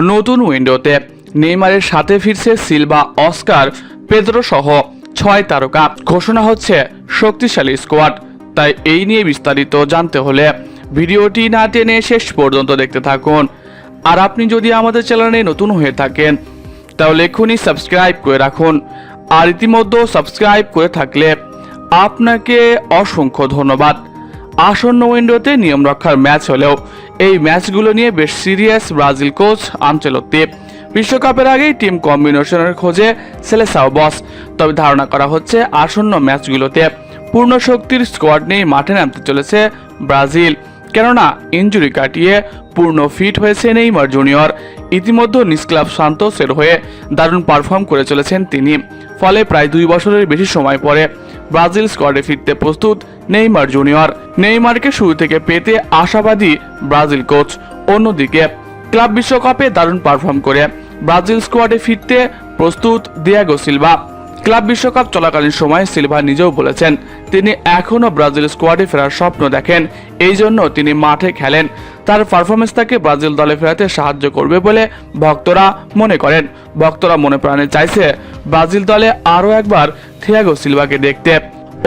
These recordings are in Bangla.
নতুন উইন্ডোতে নেইমারের সাথে ফিরছে সিলভা, অস্কার, পেদ্রো সহ ছয় তারকা। ঘোষণা হচ্ছে শক্তিশালী স্কোয়াড। তাই এই নিয়ে বিস্তারিত জানতে হলে ভিডিওটি না টেনে শেষ পর্যন্ত দেখতে থাকুন। আর আপনি যদি আমাদের চ্যানেলে নতুন হয়ে থাকেন, তাহলে এক্ষুনি সাবস্ক্রাইব করে রাখুন। আর ইতিমধ্যে সাবস্ক্রাইব করে থাকলে আপনাকে অসংখ্য ধন্যবাদ। আসন্ন উইন্ডোতে নিয়ম রক্ষার ম্যাচ হলেও এই ম্যাচগুলো নিয়ে বেশ সিরিয়াস ব্রাজিল কোচ আনচেলত্তি। বিশ্বকাপের আগেই টিম কম্বিনেশনের খোঁজে সেলেসাও বস। তবে ধারণা করা হচ্ছে আসন্ন ম্যাচগুলোতে পূর্ণ শক্তির স্কোয়াড নিয়ে মাঠে নামতে চলেছে ব্রাজিল। কেননা, ইঞ্জুরি কাটিয়ে পূর্ণ ফিট হয়েছে নেইমার জুনিয়র। ইতিমধ্যে নিষ্ক্লাব সান্তোসের হয়ে দারুণ পারফর্ম করে চলেছেন তিনি। ফলে প্রায় দুই বছরের বেশি সময় পরে ব্রাজিল স্কোয়াডে ফিরতে প্রস্তুত নেইমার জুনিয়র। নেইমারকে শুরু থেকে পেতে আশাবাদী ব্রাজিল কোচ। অন্যদিকে, ক্লাব বিশ্বকাপে দারুণ পারফর্ম করে। ব্রাজিল স্কোয়াডে ফিরতে প্রস্তুত দিয়াগো সিলভা ক্লাব বিশ্বকাপ চলাকালীন সময় সিলভা নিজেও বলেছেন, তিনি এখনও ব্রাজিল স্কোয়াডে ফেরার স্বপ্ন দেখেন। এই জন্য তিনি মাঠে খেলেন। তার পারফরমেন্স তাকে ব্রাজিল দলে ফেরাতে সাহায্য করবে বলে ভক্তরা মনে করেন। ভক্তরা মনে প্রাণে চাইছে ব্রাজিল দলে আরও একবার থিয়াগো সিলভাকে দেখতে।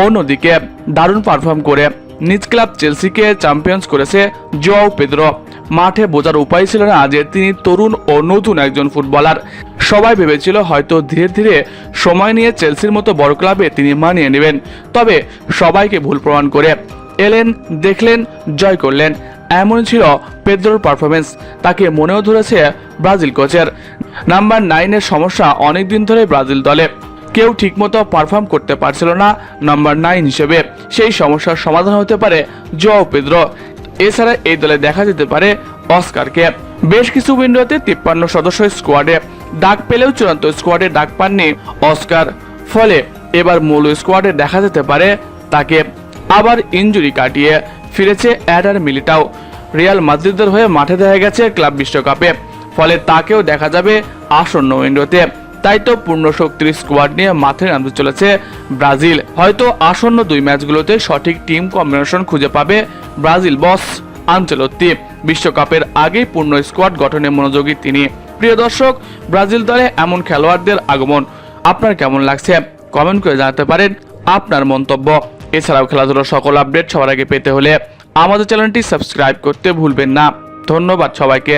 অন্যদিকে দারুণ পারফর্ম করে নিজ ক্লাব চেলসিকে চ্যাম্পিয়ন্স করেছে জোয়াও পেদ্রো মাঠে বোঝার উপায় ছিল না যে তিনি তরুণ ও নতুন একজন ফুটবলার সবাই ভেবেছিল হয়তো ধীরে ধীরে সময় নিয়ে চেলসির মতো বড় ক্লাবে তিনি মানিয়ে নেবেন। তবে সবাইকে ভুল প্রমাণ করে এলেন, দেখলেন, জয় করলেন। এমন ছিল পেদ্রোর পারফরমেন্স তাকে মনেও ধরেছে ব্রাজিল কোচের নাম্বার নাইনের সমস্যা অনেকদিন ধরে ব্রাজিল দলে। কেউ ঠিকমতো পারফর্ম করতে পারছিল না নাম্বার নাইন হিসেবে। সেই সমস্যার সমাধান হতে পারে জোয়াও পেদ্রো। এছাড়া এই দলে দেখা যেতে পারে অস্কারকে। বেশ কিছু উইন্ডোতে তিপ্পান্ন সদস্য স্কোয়াডে ডাক পেলেও চূড়ান্ত স্কোয়াডে ডাক পাননি অস্কার। ফলে এবার মূল স্কোয়াডে দেখা যেতে পারে তাকে। আবার ইঞ্জুরি কাটিয়ে ফিরেছে অ্যাডার মিলিটাও। রিয়াল মাদ্রিদের হয়ে মাঠে দেখা গেছে ক্লাব বিশ্বকাপে। ফলে তাকেও দেখা যাবে আসন্ন উইন্ডোতে তাই তো পূর্ণ শক্তির স্কোয়াড নিয়ে মাঠে নামতে চলেছে ব্রাজিল। হয়তো আসন্ন দুই ম্যাচগুলোতে সঠিক টিম কম্বিনেশন খুঁজে পাবে ব্রাজিল বস আঞ্চলত্তি বিশ্বকাপের আগেই পূর্ণ স্কোয়াড গঠনে মনোযোগী তিনি। প্রিয় দর্শক, ব্রাজিল দলে এমন খেলোয়াড়দের আগমন আপনার কেমন লাগছে? কমেন্ট করে জানাতে পারেন আপনার মন্তব্য। এছাড়াও খেলাধুলার সকল আপডেট সবার আগে পেতে হলে আমাদের চ্যানেলটি সাবস্ক্রাইব করতে ভুলবেন না। ধন্যবাদ সবাইকে।